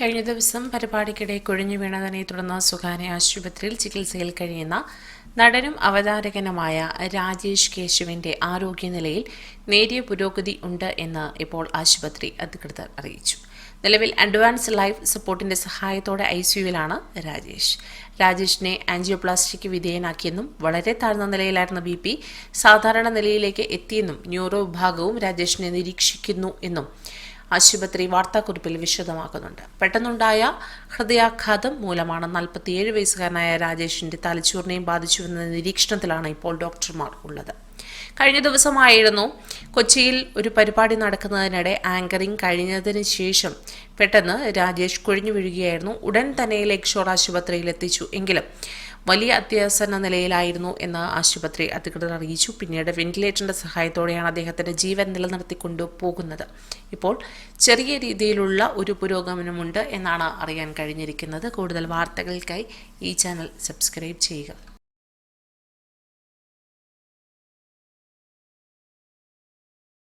കഴിഞ്ഞ ദിവസം പരിപാടിക്കിടെ കുഴിഞ്ഞു വീണതിനെ തുടർന്ന് സ്വകാര്യ ആശുപത്രിയിൽ ചികിത്സയിൽ കഴിയുന്ന നടനും അവതാരകനുമായ രാജേഷ് കേശുവിന്റെ ആരോഗ്യനിലയിൽ നേരിയ പുരോഗതി ഉണ്ട് എന്ന് ഇപ്പോൾ ആശുപത്രി അധികൃതർ അറിയിച്ചു. നിലവിൽ അഡ്വാൻസ് ലൈഫ് സപ്പോർട്ടിന്റെ സഹായത്തോടെ ഐ സിയുവിലാണ് രാജേഷ്. രാജേഷിനെ ആൻജിയോപ്ലാസ്റ്റിക്ക് വിധേയനാക്കിയെന്നും വളരെ താഴ്ന്ന നിലയിലായിരുന്ന ബി പി സാധാരണ നിലയിലേക്ക് എത്തിയെന്നും ന്യൂറോ വിഭാഗവും രാജേഷിനെ നിരീക്ഷിക്കുന്നു എന്നും ആശുപത്രി വാർത്താക്കുറിപ്പിൽ വിശദമാക്കുന്നുണ്ട്. പെട്ടെന്നുണ്ടായ ഹൃദയാഘാതം മൂലമാണ് നാൽപ്പത്തിയേഴ് വയസ്സുകാരനായ രാജേഷിന്റെ തലച്ചോറിനെയും ബാധിച്ചുവെന്ന നിരീക്ഷണത്തിലാണ് ഇപ്പോൾ ഡോക്ടർമാർ ഉള്ളത്. കഴിഞ്ഞ ദിവസമായിരുന്നു കൊച്ചിയിൽ ഒരു പരിപാടി നടക്കുന്നതിനിടെ ആങ്കറിംഗ് കഴിഞ്ഞതിന് ശേഷം പെട്ടെന്ന് രാജേഷ് കുഴിഞ്ഞു വീഴുകയായിരുന്നു. ഉടൻ തന്നെ ലക്ഷോർ ഷോർ ആശുപത്രിയിൽ എത്തിച്ചു. എങ്കിലും വലിയ അത്യാസന്ന നിലയിലായിരുന്നു എന്ന് ആശുപത്രി അധികൃതർ അറിയിച്ചു. പിന്നീട് വെന്റിലേറ്ററിന്റെ സഹായത്തോടെയാണ് അദ്ദേഹത്തിന്റെ ജീവൻ നിലനിർത്തിക്കൊണ്ടു പോകുന്നത്. ഇപ്പോൾ ചെറിയ രീതിയിലുള്ള ഒരു പുരോഗമനമുണ്ട് എന്നാണ് അറിയാൻ കഴിഞ്ഞിരിക്കുന്നത്. കൂടുതൽ വാർത്തകൾക്കായി ഈ ചാനൽ സബ്സ്ക്രൈബ് ചെയ്യുക.